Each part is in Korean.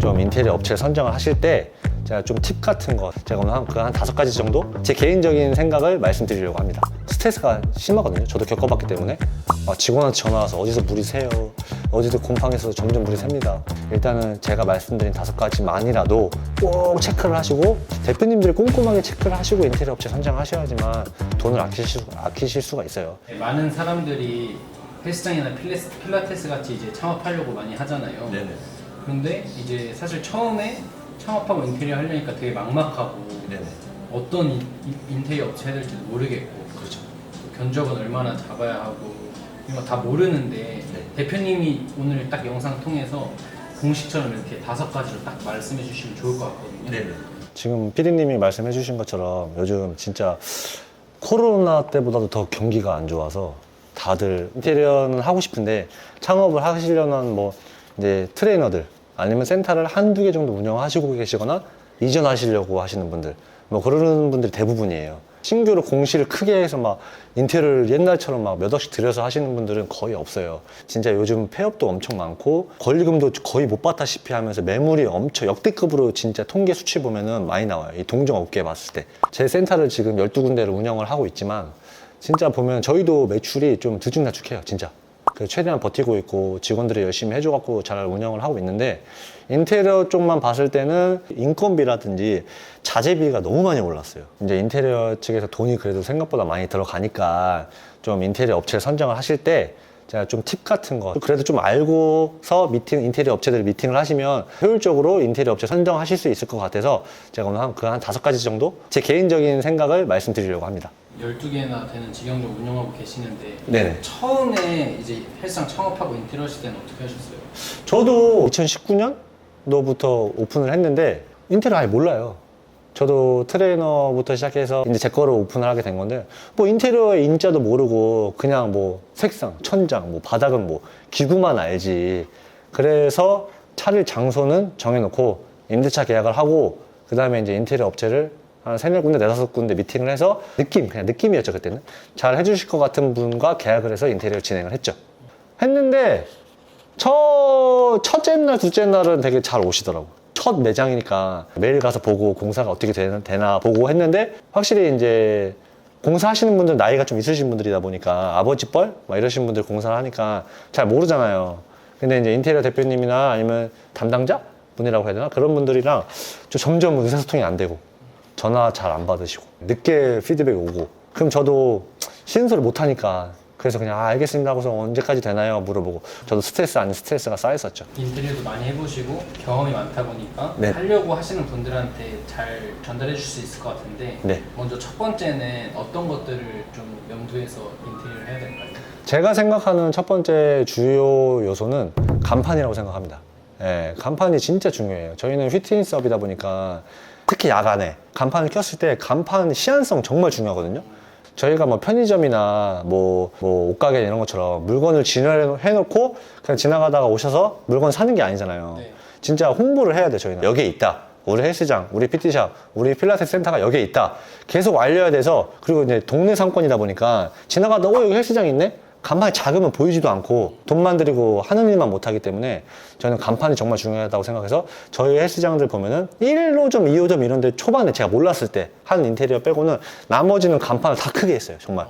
좀 인테리어 업체 선정을 하실 때 제가 좀 팁 같은 거 제가 오늘 한, 그한 다섯 가지 정도 제 개인적인 생각을 말씀드리려고 합니다. 스트레스가 심하거든요. 저도 겪어봤기 때문에 아, 직원한테 전화 와서 어디서 물이 새요. 어디서 곰팡이에서 점점 물이 셉니다. 일단은 제가 말씀드린 다섯 가지만이라도 꼭 체크를 하시고 대표님들이 꼼꼼하게 체크를 하시고 인테리어 업체 선정하셔야지만 돈을 아끼실, 수- 아끼실 수가 있어요. 네, 많은 사람들이 헬스장이나 필레스, 필라테스 같이 이제 창업하려고 많이 하잖아요. 그런데 이제 사실 처음에 창업하고 인테리어 하려니까 되게 막막하고 어떤 인, 인- 인테리어 업체 해야 될지도 모르겠고 그렇죠. 또 견적은 얼마나 잡아야 하고 이런 거다 모르는데 네. 대표님이 오늘 딱 영상 통해서 공식처럼 이렇게 다섯 가지로 딱 말씀해 주시면 좋을 것 같거든요. 지금 피디님이 말씀해 주신 것처럼 요즘 진짜 코로나 때보다도 더 경기가 안 좋아서 다들 인테리어는 하고 싶은데 창업을 하시려는 뭐 이제 트레이너들 아니면 센터를 한두 개 정도 운영하시고 계시거나 이전하시려고 하시는 분들 뭐 그러는 분들이 대부분이에요. 신규로 공시를 크게 해서 막 인테리어를 옛날처럼 막 몇 억씩 들여서 하시는 분들은 거의 없어요. 진짜 요즘 폐업도 엄청 많고 권리금도 거의 못 받다시피 하면서 매물이 엄청 역대급으로 진짜 통계 수치 보면은 많이 나와요. 이 동종 업계 봤을 때. 제 센터를 지금 12군데를 운영을 하고 있지만 진짜 보면 저희도 매출이 좀 들쭉날쭉해요. 진짜. 그래서 최대한 버티고 있고 직원들이 열심히 해줘갖고 잘 운영을 하고 있는데 인테리어 쪽만 봤을 때는 인건비라든지 자재비가 너무 많이 올랐어요. 이제 인테리어 측에서 돈이 그래도 생각보다 많이 들어가니까 좀 인테리어 업체를 선정을 하실 때 제가 좀 팁 같은 거 그래도 좀 알고서 미팅 인테리어 업체들 미팅을 하시면 효율적으로 인테리어 업체 선정하실 수 있을 것 같아서 제가 오늘 한그한 다섯 가지 정도 제 개인적인 생각을 말씀드리려고 합니다. 12개나 되는 직영도 운영하고 계시는데 네네. 처음에 이제 헬스장 창업하고 인테리어 하실 때는 어떻게 하셨어요? 저도 2019년도부터 오픈을 했는데 인테리어 아예 몰라요. 저도 트레이너부터 시작해서 이제 제 거를 오픈을 하게 된 건데 뭐 인테리어의 인자도 모르고 그냥 뭐 색상, 천장, 뭐 바닥은 뭐 기구만 알지. 그래서 차릴 장소는 정해놓고 임대차 계약을 하고 그 다음에 이제 인테리어 업체를 한 세네 군데, 네다섯 군데 미팅을 해서 느낌, 그냥 느낌이었죠 그때는 잘 해주실 것 같은 분과 계약을 해서 인테리어 진행을 했죠. 했는데 첫 첫째 날, 둘째 날은 되게 잘 오시더라고. 첫 매장이니까 매일 가서 보고 공사가 어떻게 되나, 되나 보고 했는데 확실히 이제 공사하시는 분들 나이가 좀 있으신 분들이다 보니까 아버지 뻘? 막 이러신 분들 공사를 하니까 잘 모르잖아요. 근데 이제 인테리어 대표님이나 아니면 담당자 분이라고 해야 되나? 그런 분들이랑 좀 점점 의사소통이 안 되고 전화 잘 안 받으시고 늦게 피드백이 오고. 그럼 저도 쉬는 소리 못 하니까 그래서 그냥 아, 알겠습니다. 하고서 언제까지 되나요? 물어보고. 저도 스트레스 아닌 스트레스가 쌓였었죠. 인테리어도 많이 해보시고 경험이 많다 보니까 네. 하려고 하시는 분들한테 잘 전달해 줄 수 있을 것 같은데 네. 먼저 첫 번째는 어떤 것들을 좀 염두에서 인테리어를 해야 될까요? 제가 생각하는 첫 번째 주요 요소는 간판이라고 생각합니다. 예, 간판이 진짜 중요해요. 저희는 휘트니스업이다 보니까 특히 야간에 간판을 꼈을 때 간판 시안성 정말 중요하거든요 저희가 뭐 편의점이나 뭐, 뭐 옷가게 이런 것처럼 물건을 진열해 놓고 그냥 지나가다가 오셔서 물건 사는 게 아니잖아요. 네. 진짜 홍보를 해야 돼 저희는 여기에 있다. 우리 헬스장, 우리 PT샵, 우리 필라테스 센터가 여기에 있다. 계속 알려야 돼서 그리고 이제 동네 상권이다 보니까 지나가다 어 여기 헬스장 있네. 간판이 작으면 보이지도 않고 돈만 들이고 하는 일만 못하기 때문에 저는 간판이 정말 중요하다고 생각해서 저희 헬스장들 보면은 1호점, 2호점 이런 데 초반에 제가 몰랐을 때 하는 인테리어 빼고는 나머지는 간판을 다 크게 했어요 정말.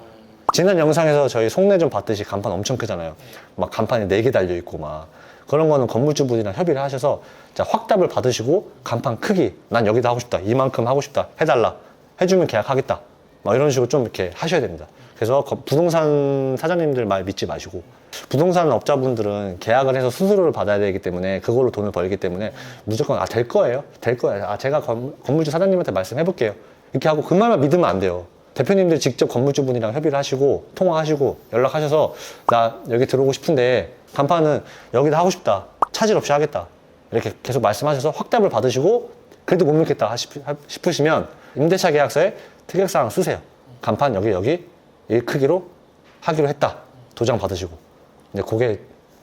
지난 영상에서 저희 속내좀 봤듯이 간판 엄청 크잖아요. 막 간판이 4개 달려있고 막. 그런 거는 건물주분이랑 협의를 하셔서 자 확답을 받으시고 간판 크기 난 여기다 하고 싶다 이만큼 하고 싶다 해달라 해주면 계약하겠다. 막 이런 식으로 좀 이렇게 하셔야 됩니다 그래서 거- 부동산 사장님들 말 믿지 마시고 부동산 업자분들은 계약을 해서 수수료를 받아야 되기 때문에 그걸로 돈을 벌기 때문에 무조건 아 될 거예요. 될 거예요. 아 제가 건, 건물주 사장님한테 말씀해 볼게요. 이렇게 하고 그 말만 믿으면 안 돼요. 대표님들 직접 건물주분이랑 협의를 하시고 통화하시고 연락하셔서 나 여기 들어오고 싶은데 간판은 여기다 하고 싶다. 차질 없이 하겠다. 이렇게 계속 말씀하셔서 확답을 받으시고 그래도 못 믿겠다 싶으시면 임대차 계약서에 특약사항 쓰세요. 간판 여기 여기 이 크기로 하기로 했다 도장 받으시고 이제 그게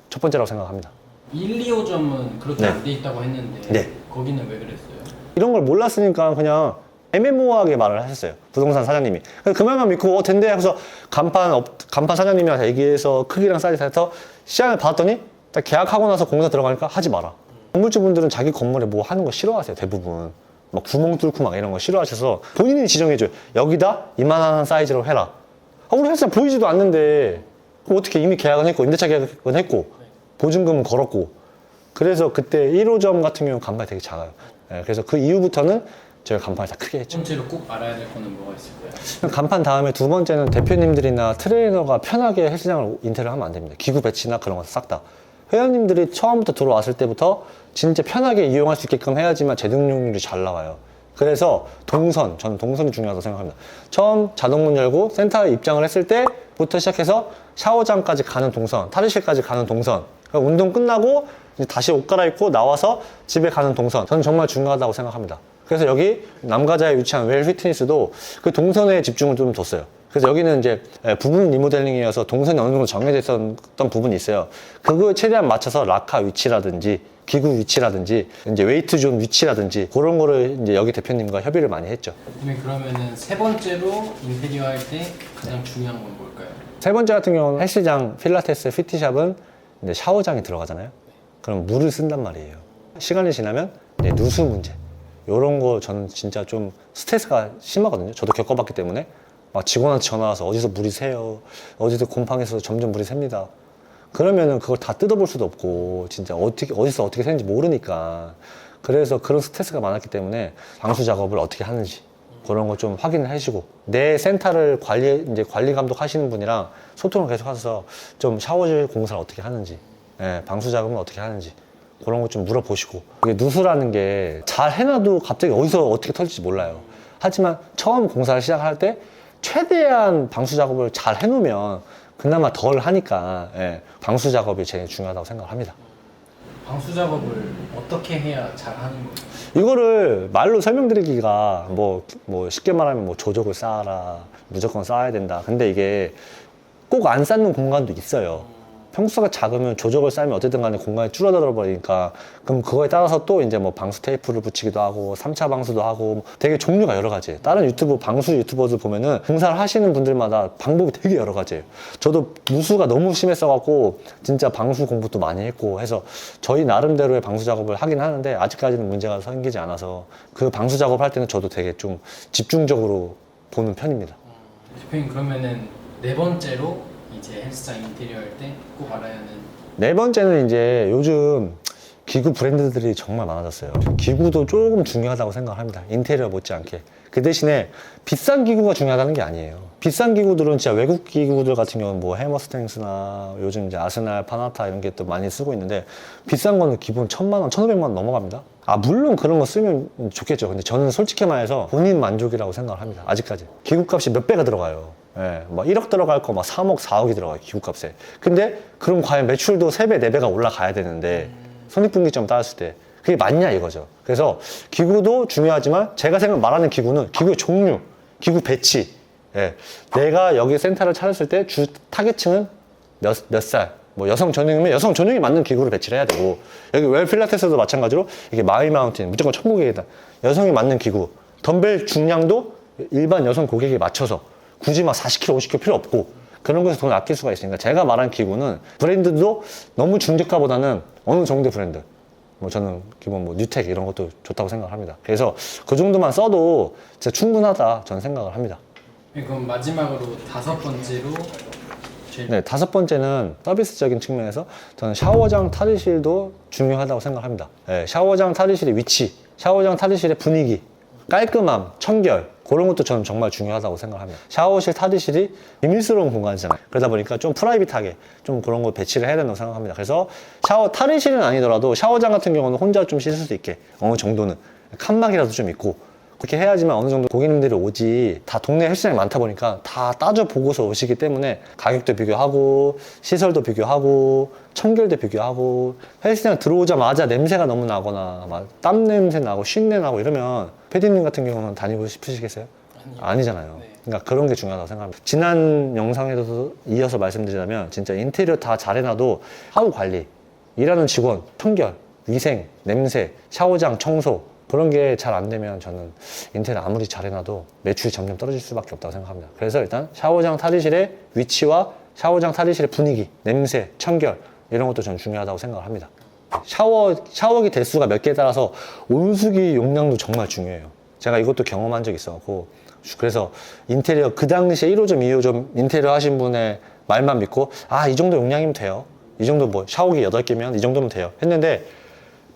첫 번째라고 생각합니다 1, 2호점은 그렇게 네. 안 돼 있다고 했는데 네. 거기는 왜 그랬어요? 이런 걸 몰랐으니까 그냥 애매모호하게 말을 하셨어요. 부동산 사장님이. 그래서 그 말만 믿고, 어, 된대. 하고서 간판, 업, 간판 사장님이랑 얘기해서 크기랑 사이즈 해서 시안을 받았더니 딱 계약하고 나서 공사 들어가니까 하지 마라. 건물주분들은 자기 건물에 뭐 하는 거 싫어하세요 대부분 막 구멍 뚫고 막 이런 거 싫어하셔서 본인이 지정해줘요 여기다 이만한 사이즈로 해라 아, 우리 헬스장 보이지도 않는데 어떻게 이미 계약은 했고 임대차 계약은 했고 보증금은 걸었고 그래서 그때 1호점 같은 경우는 간판이 되게 작아요 예, 그래서 그 이후부터는 저희가 간판을 다 크게 했죠 첫 번째로 꼭 알아야 될 거는 뭐가 있을까요? 간판 다음에 두 번째는 대표님들이나 트레이너가 편하게 헬스장을 인테리어 하면 안 됩니다. 기구 배치나 그런 거 싹 다. 회원님들이 처음부터 들어왔을 때부터 진짜 편하게 이용할 수 있게끔 해야지만 제동률이 잘 나와요. 그래서 동선, 저는 동선이 중요하다고 생각합니다. 처음 자동문 열고 센터에 입장을 했을 때부터 시작해서 샤워장까지 가는 동선, 탈의실까지 가는 동선, 그러니까 운동 끝나고 다시 옷 갈아입고 나와서 집에 가는 동선, 저는 정말 중요하다고 생각합니다. 그래서 여기 남가자에 위치한 웰 피트니스도 그 동선에 집중을 좀 뒀어요. 그래서 여기는 이제 예, 부분 리모델링이어서 동선이 어느 정도 정해져 있었던 부분이 있어요. 그거에 최대한 맞춰서 라카 위치라든지 기구 위치라든지 이제 웨이트 존 위치라든지 그런 거를 이제 여기 대표님과 협의를 많이 했죠. 대표님 그러면은 세 번째로 인테리어 할 때 가장 중요한 건 뭘까요? 세 번째 같은 경우는 헬스장, 필라테스, 피티샵은 이제 샤워장이 들어가잖아요. 그럼 물을 쓴단 말이에요. 시간이 지나면 이제 누수 문제. 이런 거 저는 진짜 좀 스트레스가 심하거든요. 저도 겪어봤기 때문에 막 직원한테 전화 와서 어디서 물이 새요. 어디서 곰팡이에서 점점 물이 샙니다. 그러면은 그걸 다 뜯어볼 수도 없고 진짜 어떻게 어디서 어떻게 새는지 모르니까 그래서 그런 스트레스가 많았기 때문에 방수 작업을 어떻게 하는지 그런 거 좀 확인을 해주고 내 센터를 관리 이제 관리 감독 하시는 분이랑 소통을 계속 하셔서 좀 샤워질 공사를 어떻게 하는지 예, 방수 작업은 어떻게 하는지 그런 거 좀 물어보시고 이게 누수라는 게 잘 해놔도 갑자기 어디서 어떻게 터질지 몰라요 하지만 처음 공사를 시작할 때 최대한 방수 작업을 잘 해놓으면 그나마 덜 하니까 예, 방수 작업이 제일 중요하다고 생각을 합니다. 방수 작업을 어떻게 해야 잘 하는 거예요? 이거를 말로 설명드리기가 뭐, 뭐 쉽게 말하면 뭐 조적을 쌓아라 무조건 쌓아야 된다. 근데 이게 꼭 안 쌓는 공간도 있어요 평수가 작으면 조적을 쌓으면 어쨌든 간에 공간이 줄어들어 버리니까 그럼 그거에 따라서 또 이제 뭐 방수 테이프를 붙이기도 하고 3차 방수도 하고 되게 종류가 여러 가지예요 다른 유튜브 방수 유튜버들 보면은 공사를 하시는 분들마다 방법이 되게 여러 가지예요. 저도 누수가 너무 심했어 갖고 진짜 방수 공부도 많이 했고 해서 저희 나름대로의 방수 작업을 하긴 하는데 아직까지는 문제가 생기지 않아서 그 방수 작업을 할 때는 저도 되게 좀 집중적으로 보는 편입니다. 대표님 그러면은 네 번째로 이제 헬스장 인테리어 할 때 꼭 알아야 하는 네 번째는 이제 요즘 기구 브랜드들이 정말 많아졌어요. 기구도 조금 중요하다고 생각합니다. 인테리어 못지않게. 그 대신에 비싼 기구가 중요하다는 게 아니에요. 비싼 기구들은 진짜 외국 기구들 같은 경우는 뭐 해머스탱스나 요즘 이제 아스날, 파나타 이런 게 또 많이 쓰고 있는데 비싼 거는 기본 천만 원, 천오백만 원 넘어갑니다. 아, 물론 그런 거 쓰면 좋겠죠. 근데 저는 솔직히 말해서 본인 만족이라고 생각을 합니다. 아직까지. 기구 값이 몇 배가 들어가요. 예, 막 1억 들어갈 거 막 3억, 4억이 들어가요, 기구값에. 근데 그럼 과연 매출도 3배, 4배가 올라가야 되는데 손익분기점 따졌을 때 그게 맞냐 이거죠. 그래서 기구도 중요하지만 제가 생각 말하는 기구는 기구의 종류, 기구 배치. 예, 내가 여기 센터를 차렸을 때 주 타겟층은 몇, 몇 살, 뭐 여성 전용이면 여성 전용에 맞는 기구를 배치를 해야 되고 여기 웰 필라테스도 마찬가지로 이게 마이 마운틴 무조건 천국이다 여성이 맞는 기구 덤벨 중량도 일반 여성 고객에 맞춰서 굳이 막 40kg, 50kg 필요 없고 그런 거에서 돈을 아낄 수가 있으니까 제가 말한 기구는 브랜드도 너무 중저가보다는 어느 정도의 브랜드. 뭐 저는 기본 뭐 뉴텍 이런 것도 좋다고 생각합니다. 그래서 그 정도만 써도 진짜 충분하다 저는 생각을 합니다. 네, 그럼 마지막으로 다섯 번째로 네, 다섯 번째는 서비스적인 측면에서 저는 샤워장 탈의실도 중요하다고 생각합니다. 네, 샤워장 탈의실의 위치, 샤워장 탈의실의 분위기, 깔끔함, 청결 그런 것도 저는 정말 중요하다고 생각합니다. 샤워실 탈의실이 비밀스러운 공간이잖아요. 그러다 보니까 좀 프라이빗하게 좀 그런 거 배치를 해야 된다고 생각합니다. 그래서 샤워 탈의실은 아니더라도 샤워장 같은 경우는 혼자 좀 씻을 수 있게 어느 정도는 칸막이라도 좀 있고 그렇게 해야지만 어느 정도 고객님들이 오지 다 동네 헬스장이 많다 보니까 다 따져 보고서 오시기 때문에 가격도 비교하고 시설도 비교하고 청결도 비교하고 헬스장 들어오자마자 냄새가 너무 나거나 막 땀 냄새 나고 쉰내 나고 이러면 패디님 같은 경우는 다니고 싶으시겠어요? 아니잖아요. 네. 그러니까 그런 게 중요하다고 생각합니다. 지난 영상에도 이어서 말씀드리자면 진짜 인테리어 다 잘 해놔도 하우 관리, 일하는 직원, 청결, 위생, 냄새, 샤워장 청소 그런 게 잘 안 되면 저는 인테리어 아무리 잘 해놔도 매출이 점점 떨어질 수밖에 없다고 생각합니다. 그래서 일단 샤워장 탈의실의 위치와 샤워장 탈의실의 분위기, 냄새, 청결 이런 것도 저는 중요하다고 생각을 합니다. 샤워 샤워기 대수가 몇 개에 따라서 온수기 용량도 정말 중요해요. 제가 이것도 경험한 적이 있어갖고 그래서 인테리어 그 당시에 1호점, 2호점 인테리어 하신 분의 말만 믿고 아 이 정도 용량이면 돼요. 이 정도 뭐 샤워기 8개면 이 정도면 돼요. 했는데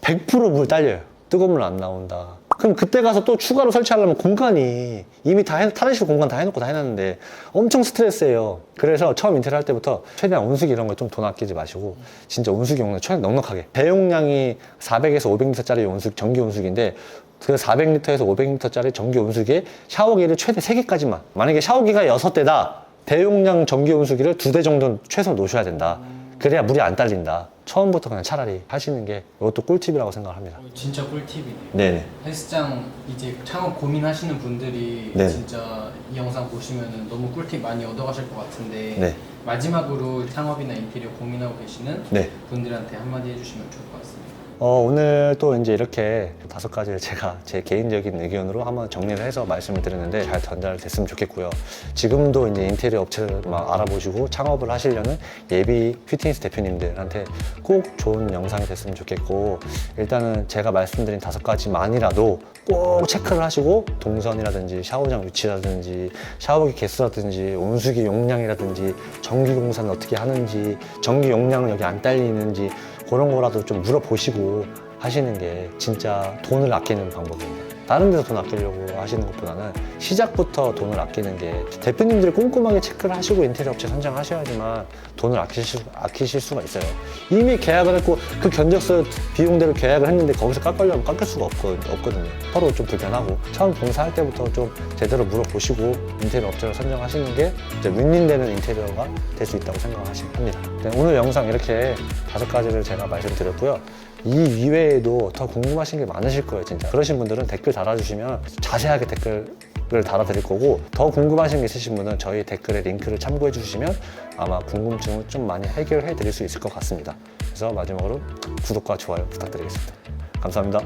100%물 딸려요. 뜨거운 물 안 나온다. 그럼 그때 가서 또 추가로 설치하려면 공간이 이미 다 해, 탈의실 공간 다 해놓고 다 해놨는데 엄청 스트레스예요. 그래서 처음 인테리어 할 때부터 최대한 온수기 이런 거좀돈 아끼지 마시고 진짜 온수기 용량 최대한 넉넉하게 대용량이 400에서 500리터짜리 온수 전기 온수기인데 그 400리터에서 500리터짜리 전기 온수기에 샤워기를 최대 3개까지만 만약에 샤워기가 6대다 대용량 전기 온수기를 2대 정도는 최소 놓으셔야 된다. 그래야 물이 안 딸린다. 처음부터 그냥 차라리 하시는 게 이것도 꿀팁이라고 생각합니다. 어, 진짜 꿀팁이네요. 네네. 헬스장 이제 창업 고민하시는 분들이 네. 진짜 이 영상 보시면 너무 꿀팁 많이 얻어가실 것 같은데 네. 마지막으로 창업이나 인테리어 고민하고 계시는 네. 분들한테 한마디 해주시면 좋을 것 같습니다. 어, 오늘 또 이제 이렇게 다섯 가지를 제가 제 개인적인 의견으로 한번 정리를 해서 말씀을 드렸는데 잘 전달됐으면 좋겠고요. 지금도 이제 인테리어 업체를 막 알아보시고 창업을 하시려는 예비 휘트니스 대표님들한테 꼭 좋은 영상이 됐으면 좋겠고 일단은 제가 말씀드린 다섯 가지만이라도 꼭 체크를 하시고 동선이라든지 샤워장 위치라든지 샤워기 개수라든지 온수기 용량이라든지 전기 공사는 어떻게 하는지 전기 용량은 여기 안 딸리는지 그런 거라도 좀 물어보시고 하시는 게 진짜 돈을 아끼는 방법입니다. 다른 데서 돈 아끼려고 하시는 것보다는 시작부터 돈을 아끼는 게 대표님들이 꼼꼼하게 체크를 하시고 인테리어 업체 선정하셔야지만 돈을 아끼실, 아끼실 수가 있어요. 이미 계약을 했고 그 견적서 비용대로 계약을 했는데 거기서 깎으려면 깎을 수가 없거, 없거든요. 서로 좀 불편하고 처음 공사할 때부터 좀 제대로 물어보시고 인테리어 업체를 선정하시는 게 이제 윈윈되는 인테리어가 될 수 있다고 생각하시면 합니다. 네, 오늘 영상 이렇게 다섯 가지를 제가 말씀드렸고요. 이 이외에도 더 궁금하신 게 많으실 거예요, 진짜. 그러신 분들은 댓글 달아주시면 자세하게 댓글을 달아드릴 거고, 더 궁금하신 게 있으신 분은 저희 댓글에 링크를 참고해 주시면 아마 궁금증을 좀 많이 해결해 드릴 수 있을 것 같습니다. 그래서 마지막으로 구독과 좋아요 부탁드리겠습니다. 감사합니다.